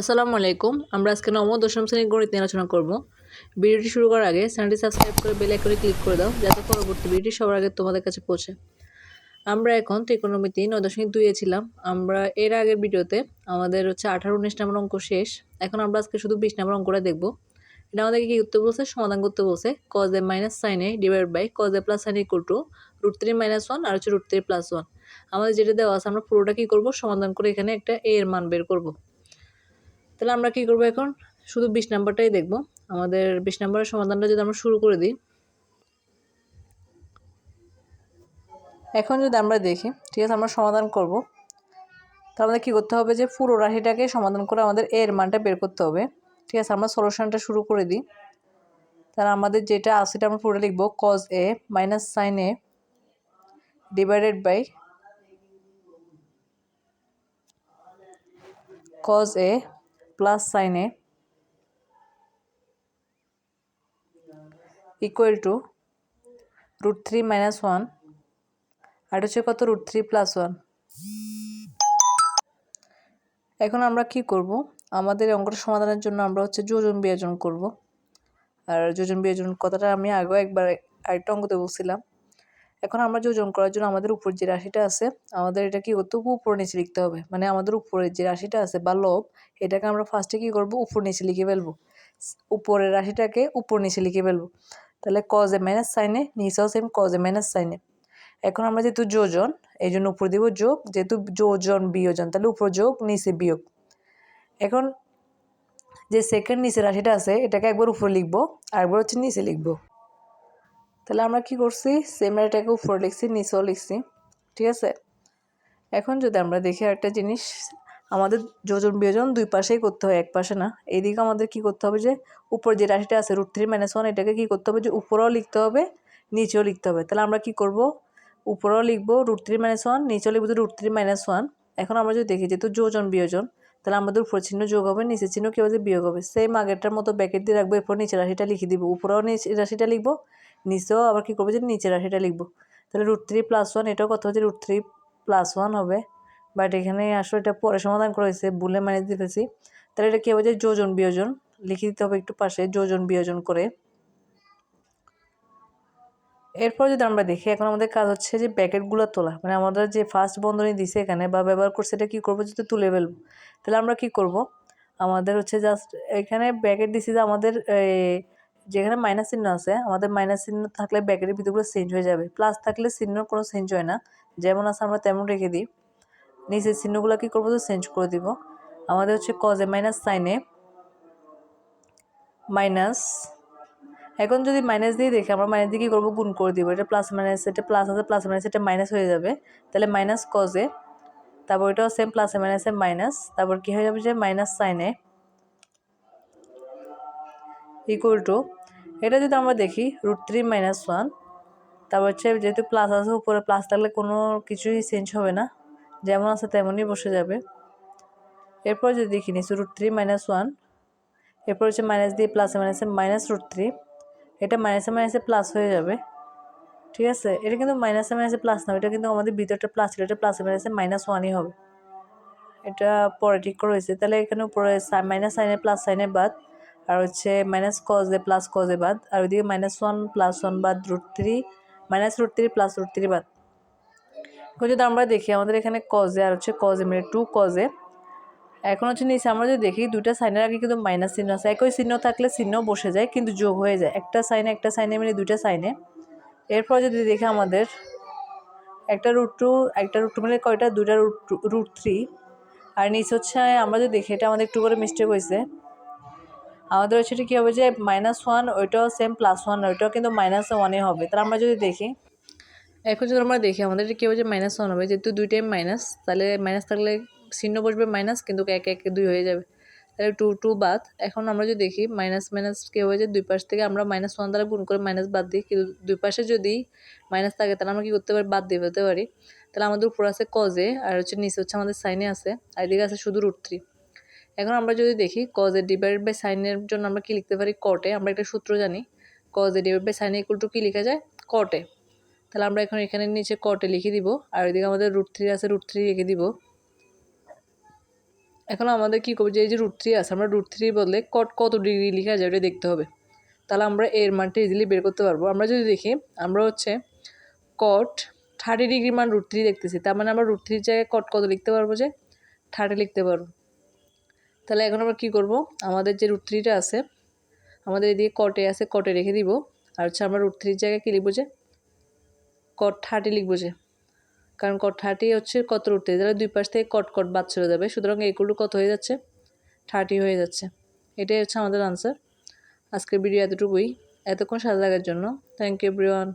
আসসালামু আলাইকুম। আমরা আজকে নবম, দশম শ্রেণির গণিত নিয়ে আলোচনা করব। ভিডিওটি শুরু করার আগে চ্যানেলটি সাবস্ক্রাইব করে বেল আইকনে ক্লিক করে দাও, যাতে পরবর্তী ভিডিওটি সবার আগে তোমাদের কাছে পৌঁছে। আমরা এখন ত্রিকোণমিতি নয় দশমিক দুইয়ে ছিলাম। আমরা এর আগের ভিডিওতে আমাদের হচ্ছে আঠারো উনিশ নম্বর অঙ্ক শেষ। এখন আমরা আজকে শুধু বিশ নম্বর অঙ্কটা দেখব। এটা আমাদেরকে কী করতে বলছে? সমাধান করতে বলছে। Cos A minus sine A divide by cos A plus sine equal to root three minus one আর হচ্ছে রুট থ্রি প্লাস ওয়ান আমাদের যেটা দেওয়া আছে, আমরা পুরোটা কী করব? সমাধান করে এখানে একটা এ এর মান বের করব। তাহলে আমরা কি করব এখন? শুধু বিশ নাম্বারটাই দেখব। আমাদের বিশ নাম্বারের সমাধানটা যদি আমরা শুরু করে দিই। এখন যদি আমরা দেখি, ঠিক আছে, আমরা সমাধান করব। তাহলে আমাদের কী করতে হবে যে, পুরো রাশিটাকে সমাধান করে আমাদের এর মানটা বের করতে হবে। ঠিক আছে, আমরা সলিউশনটা শুরু করে দিই। তাহলে আমাদের যেটা আছে, সেটা আমরা পুরো লিখব cause A minus sine A divided by cos A plus sine equal to root three minus one আর হচ্ছে কত? রুট থ্রি প্লাস ওয়ান এখন আমরা কি করব? আমাদের অঙ্কটা সমাধানের জন্য আমরা হচ্ছে যোজন বিয়োজন করব। আর যোজন বিয়োজন কথাটা আমি আগেও একবার আরেকটা অঙ্কতে বলছিলাম। এখন আমরা যোজন করার জন্য আমাদের উপর যে রাশিটা আছে, আমাদের এটা কি করতে উপর নিচে লিখতে হবে। মানে আমাদের উপরের যে রাশিটা আছে বা লব, এটাকে আমরা ফার্স্টে কী করব? উপর নিচে লিখে ফেলব। উপরের রাশিটাকে উপর নিচে লিখে ফেলব। তাহলে কজ এ মাইনাস সাইনে নিচেও সেম কজ এ মাইনাস সাইনে এখন আমরা যেহেতু যোজন, এই জন্য উপর দিব যোগ। যেহেতু যোজন বিয়োজন, তাহলে উপর যোগ, নিচে বিয়োগ। এখন যে সেকেন্ড নিচে রাশিটা আছে, এটাকে একবার উপরে লিখব আর একবার হচ্ছে নিচে লিখব। তাহলে আমরা কি করছি? সেম এটাকে উপরে লিখছি, নিচেও লিখছি। ঠিক আছে? এখন যদি আমরা দেখি একটা জিনিস, আমাদের যোজন বিয়োজন দুই পাশেই করতে হয়, এক পাশে না। এইদিকে আমাদের কি করতে হবে যে, উপর যে রাশিটা আছে রুট থ্রি মাইনাস ওয়ান এটাকে কী করতে হবে যে, উপরেও লিখতে হবে, নিচেও লিখতে হবে। তাহলে আমরা কি করব? উপরেও লিখব রুট থ্রি মাইনাস ওয়ান নিচেও লিখব রুট থ্রি মাইনাস ওয়ান এখন আমরা যদি দেখি যেহেতু যোজন বিয়োজন, তাহলে আমাদের উপর চিহ্ন যোগ হবে, নিচের চিহ্ন কী হবে বিয়োগ হবে? সেম আগেরটার মতো ব্যাকেট দিয়ে রাখব, এরপর নিচের রাশিটা লিখে দিব। উপরেও নিচে রাশিটা লিখব নিচেও আবার কী করব? যে নিচের রাশিটা লিখব। তাহলে রুট থ্রি প্লাস ওয়ান এটাও কত হচ্ছে? রুট থ্রি প্লাস ওয়ান হবে। বাট এখানে আসলে এটা পরে সমাধান করা হয়েছে মানে দিতেছি। তাহলে এটা কী হবে? যে যোজন, বিয়োজন, লিখে দিতে হবে একটু পাশে, যোজন, বিয়োজন করে। এরপর যদি আমরা দেখি, এখন আমাদের কাজ হচ্ছে যে প্যাকেটগুলো তোলা। মানে আমাদের যে ফার্স্ট বন্ধনী দিছে এখানে বা ব্যবহার করছে, এটা কী করব? যদি তুলে ফেলব। তাহলে আমরা কি করব? আমাদের হচ্ছে জাস্ট এখানে ব্যাকেট দিছি যে আমাদের যেখানে মাইনাস চিহ্ন আছে, আমাদের মাইনাস চিহ্ন থাকলে ব্যাকেটের ভিতরগুলো চেঞ্জ হয়ে যাবে। প্লাস থাকলে চিহ্ন কোনো চেঞ্জ হয় না। যেমন আছে আমরা তেমন রেখে দিই। নিচের চিহ্নগুলো কী করব তো চেঞ্জ করে দিব। আমাদের হচ্ছে কজে মাইনাস সাইনে মাইনাস এখন যদি মাইনাস দিয়ে দেখি, আমরা মাইনাস দিয়ে কী করব? গুণ করে দিব। এটা প্লাস মাইনাস এটা প্লাস আছে প্লাস মাইনাস এটা মাইনাস হয়ে যাবে। তাহলে মাইনাস কজে তারপর এটাও সেম প্লাসে মাইনাসে মাইনাস তারপর কী হয়ে যাবে যে মাইনাস সাইনে ইকুয়াল টু এটা যদি আমরা দেখি রুট থ্রি মাইনাস ওয়ান তারপর হচ্ছে যেহেতু প্লাস আছে, উপরে প্লাস থাকলে কোনো কিছুই চেঞ্জ হবে না। যেমন আছে তেমনই বসে যাবে। এরপর যদি দেখি, নিচে রুট থ্রি মাইনাস ওয়ান এরপর হচ্ছে মাইনাস দিয়ে প্লাসে মাইনাসে মাইনাস রুট থ্রি এটা মাইনাসে মাইনাসে প্লাস হয়ে যাবে। ঠিক আছে? এটা কিন্তু মাইনাসে মাইনাসে প্লাস না, এটা কিন্তু আমাদের ভিতরটা প্লাস ছিল এটা প্লাসে মাইনাসে মাইনাস ওয়ানই হবে। এটা পরে ঠিক করা হয়েছে। তাহলে এখানে উপরে মাইনাস সাইনে প্লাস সাইনে বাদ আর হচ্ছে মাইনাস কজে প্লাস কজে বাদ, আর ওইদিকে মাইনাস ওয়ান প্লাস ওয়ান বাদ root three minus root three plus root three বাদ। এখন যদি আমরা দেখি আমাদের এখানে কজে আর হচ্ছে কজে মানে টু কজে এখন হচ্ছে নিচে আমরা যদি দেখি দুইটা সাইনের আগে কিন্তু মাইনাস চিহ্ন আছে। একই চিহ্ন থাকলে চিহ্ন বসে যায়, কিন্তু যোগ হয়ে যায়। একটা সাইনে একটা সাইনে মানে দুইটা সাইনে। এরপর যদি দেখি আমাদের একটা রুট টু একটা রুট টু মিলে কয়টা? দুইটা রুট রুট থ্রি আর নিচে হচ্ছে আমরা যদি দেখি, এটা আমাদের একটু করে মিস্টেক হয়েছে। আমাদের হচ্ছে কী হবে যে মাইনাস ওয়ান ওইটাও সেম প্লাস ওয়ান ওইটাও কিন্তু মাইনাস ওয়ানে হবে। তাহলে আমরা যদি দেখি, এখন যদি আমরা দেখি আমাদের কী হবে যে মাইনাস ওয়ান হবে, যেহেতু দুই টাইম মাইনাস তাহলে মাইনাস থাকলে চিহ্ন বসবে মাইনাস কিন্তু এক এক দুই হয়ে যাবে। তাহলে টু টু বাদ। এখন আমরা যদি দেখি মাইনাস মাইনাস কী হয়ে যায় দুই পাশ থেকে আমরা মাইনাস ওয়ান দ্বারা গুণ করে মাইনাস বাদ দিই, কিন্তু দুই পাশে যদি মাইনাস থাকে, তাহলে আমরা কী করতে পারি? বাদ দিয়ে ফেলতে পারি। তাহলে আমাদের উপর আছে কজে আর হচ্ছে নিচে হচ্ছে আমাদের সাইনে আছে, আর এদিকে আছে শুধু রুট থ্রি এখন আমরা যদি দেখি কজে ডিভাইড বাই সাইনের জন্য আমরা কি লিখতে পারি? কটে আমরা একটা সূত্র জানি। কজে ডিভাইড বাই সাইনে ইকুয়াল টু কী লেখা যায়? কটে তাহলে আমরা এখন এখানে নিচে কটে লিখে দিব আর ওইদিকে আমাদের রুট থ্রি আছে রুট থ্রি লিখে দিব। এখন আমাদের কী করব? যে এই যে রুট থ্রি আছে, আমরা রুট থ্রি বদলে কট কত ডিগ্রি লিখা যায় ওটা দেখতে হবে। তাহলে আমরা এর মানটা ইজিলি বের করতে পারব। আমরা যদি দেখি, আমরা হচ্ছে কট থার্টি ডিগ্রি মান রুট থ্রি দেখতেছি। তার মানে আমরা রুট থ্রির জায়গায় কট কত লিখতে পারব যে? থার্টি লিখতে পারব। তাহলে এখন আমরা কী করব? আমাদের যে রুট থ্রিটা আছে, আমাদের এদিকে কটে আছে কটে রেখে দিব। আর হচ্ছে আমরা রুট থ্রির জায়গায় কী লিখব যে? কট থার্টি লিখব যে। কারণ কট থার্টি হচ্ছে কত রুট থ্রি তাহলে দুই পাশ থেকে কট কট বাদ চলে যাবে। সুতরাং এগুলো কত হয়ে যাচ্ছে? থার্টি হয়ে যাচ্ছে। এটাই হচ্ছে আমাদের আনসার আজকের ভিডিও এতটুকুই। এতক্ষণ সাথে লাগার জন্য থ্যাংক ইউ এভরিওয়ান